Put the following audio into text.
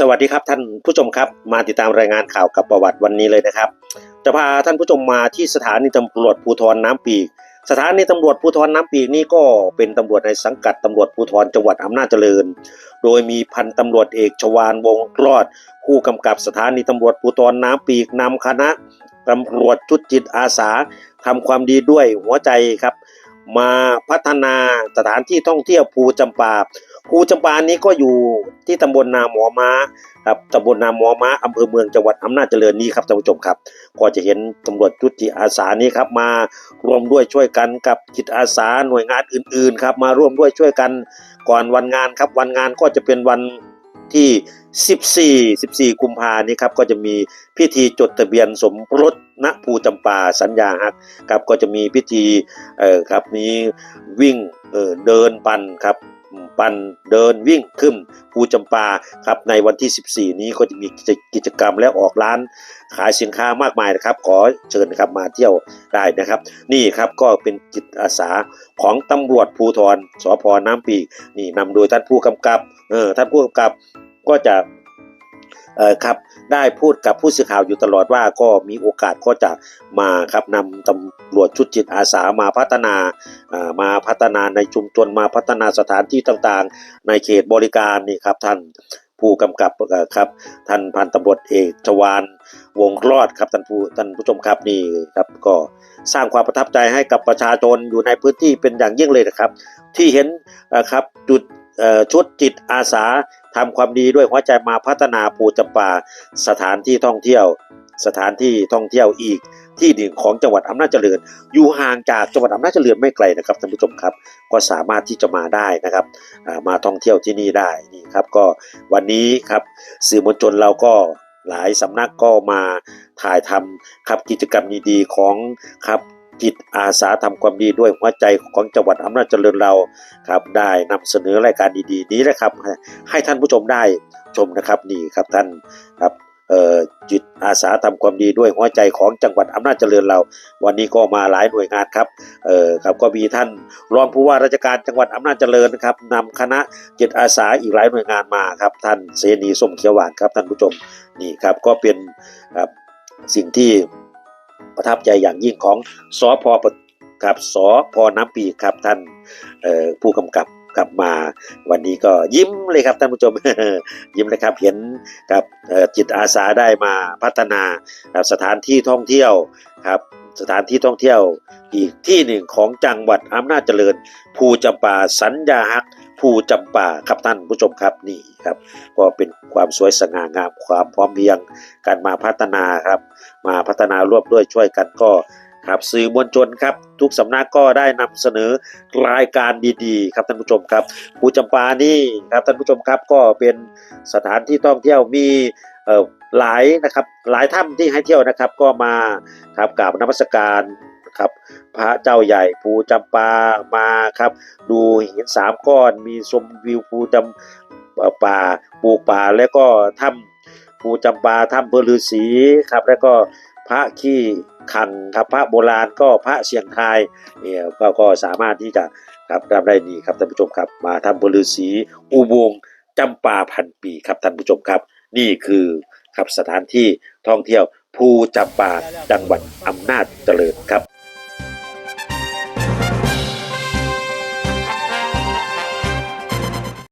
สวัสดีครับท่านผู้ชมครับ มาติดตามรายงานข่าวกับประวัติวันนี้เลยนะครับ จะพาท่านผู้ชมมาที่สถานีตำรวจภูธรน้ำปีก สถานีตำรวจภูธรน้ำปีกนี่ก็เป็นตำรวจในสังกัดตำรวจภูธรจังหวัดอำนาจเจริญ โดยมีพันตำรวจเอกชวานวงรอด ผู้กำกับสถานีตำรวจภูธรน้ำปีกนำคณะตำรวจชุดจิตอาสาทำความดีด้วยหัวใจครับ มาพัฒนาสถานที่ท่องเที่ยวภูจำปา ภูจำปานี้ก็อยู่ที่ตำบลนาหมอม้าครับตำบลนาหมอม้าอำเภอเมืองจังหวัดอำนาจเจริญนี้ครับท่านผู้ชมครับ ก็จะเห็นตำรวจชุดจิตอาสานี้ครับมาร่วมด้วยช่วยกันกับจิตอาสาหน่วยงานอื่นๆครับมาร่วมด้วยช่วยกันก่อนวันงานครับวันงานก็จะเป็นวันที่ 14 14 กุมภานี้ครับก็จะมีพิธีจดทะเบียนสมรสณภูจำปาสัญญาฮักครับก็จะมีพิธีเอ่อครับมีวิ่งเอ่อเดินปั่นครับ ปั่นเดินวิ่งขึ้นภูจำปาครับในวันที่ 14 นี้ก็จะมีกิจกรรมและออกร้าน ขายสินค้ามากมายนะครับ ขอเชิญนะครับมาเที่ยวได้นะครับ นี่ครับก็เป็นจิตอาสาของตำรวจภูธรสพน้ำปีนี่นำโดยท่านผู้กำกับเออท่านผู้กำกับก็จะ ครับได้พูดกับผู้สื่อข่าวอยู่ตลอดว่าก็มีโอกาสก็จะมาครับนำตำรวจชุดจิตอาสามาพัฒนามาพัฒนาในชุมชนมาพัฒนาสถานที่ต่างๆ ในเขตบริการนี่ครับท่านผู้กำกับครับท่านพันตำรวจเอกชวานวงรอดครับท่านผู้ท่านผู้ชมครับนี่ครับก็สร้างความประทับใจให้กับประชาชนอยู่ในพื้นที่เป็นอย่างยิ่งเลยนะครับ ที่เห็นครับจุด ชุดจิตอาสาทำความดีด้วยหัวใจมาพัฒนาปูจำปาสถานที่ท่องเที่ยว สถานที่ท่องเที่ยวอีกที่หนึ่งของจังหวัดอำนาจเจริญ อยู่ห่างจากจังหวัดอำนาจเจริญไม่ไกลนะครับท่านผู้ชมครับ ก็สามารถที่จะมาได้นะครับมาท่องเที่ยวที่นี่ได้นี่ครับก็วันนี้ครับสื่อมวลชนเราก็หลายสำนักก็มาถ่ายทำครับกิจกรรมดีๆของครับ จิตอาสาทำความดีด้วยหัวใจของจังหวัดอำนาจเจริญเราครับได้นำเสนอรายการดีๆ นี้นะครับ ให้ท่านผู้ชมได้ชมนะครับนี่ครับท่านครับจิตอาสาทำความดีด้วยหัวใจของจังหวัดอำนาจเจริญเรา วันนี้ก็มาหลายหน่วยงานครับเออครับก็มีท่านรองผู้ว่าราชการจังหวัดอำนาจเจริญนะครับนำคณะจิตอาสาอีกหลายหน่วยงานมาครับ ท่านเสนีส้มเขียวหวานครับท่านผู้ชมนี่ครับก็เป็นครับสิ่งที่ ประทับใจอย่างยิ่งของสอพอครับสอพอน้ำปีครับท่านผู้กำกับกลับมาวันนี้ก็ยิ้มเลยครับท่านผู้ชมยิ้มเลยครับเห็นกับจิตอาสาได้มาพัฒนาสถานที่ท่องเที่ยวครับสถานที่ท่องเที่ยวอีกที่หนึ่งของจังหวัดอำนาจเจริญ ภูจำปาสัญญาฮัก ภูจำป่าครับท่านผู้ชมครับนี่ครับ ก็เป็นความสวยสง่างามความพร้อมเพียงการมาพัฒนาครับ มาพัฒนาร่วมด้วยช่วยกันก็ครับสื่อมวลชนครับ ทุกสำนักก็ได้นำเสนอรายการดีๆ ครับท่านผู้ชมครับภูจำปานี่ครับท่านผู้ชมครับก็เป็นสถานที่ท่องเที่ยวมีเอ่อหลายนะครับหลายถ้ำที่ให้เที่ยวนะครับก็มาครับกราบนมัสการ ครับ พระเจ้าใหญ่ภูจำปามาครับ ดูหินสามก้อนมีชมวิวภูจำป่าปลูกป่าแล้วก็ถ้ำภูจำปาถ้ำเพลือศีครับ แล้วก็พระขี้ขันครับพระโบราณก็พระเสียงทายเนี่ยก็ก็สามารถที่จะครับทำได้ดีครับท่านผู้ชมครับ มาทำเพลือศรีอุโบงจำปาพันปีครับท่านผู้ชมครับ นี่คือครับสถานที่ท่องเที่ยวภูจำปาจังหวัดอำนาจเจริญครับ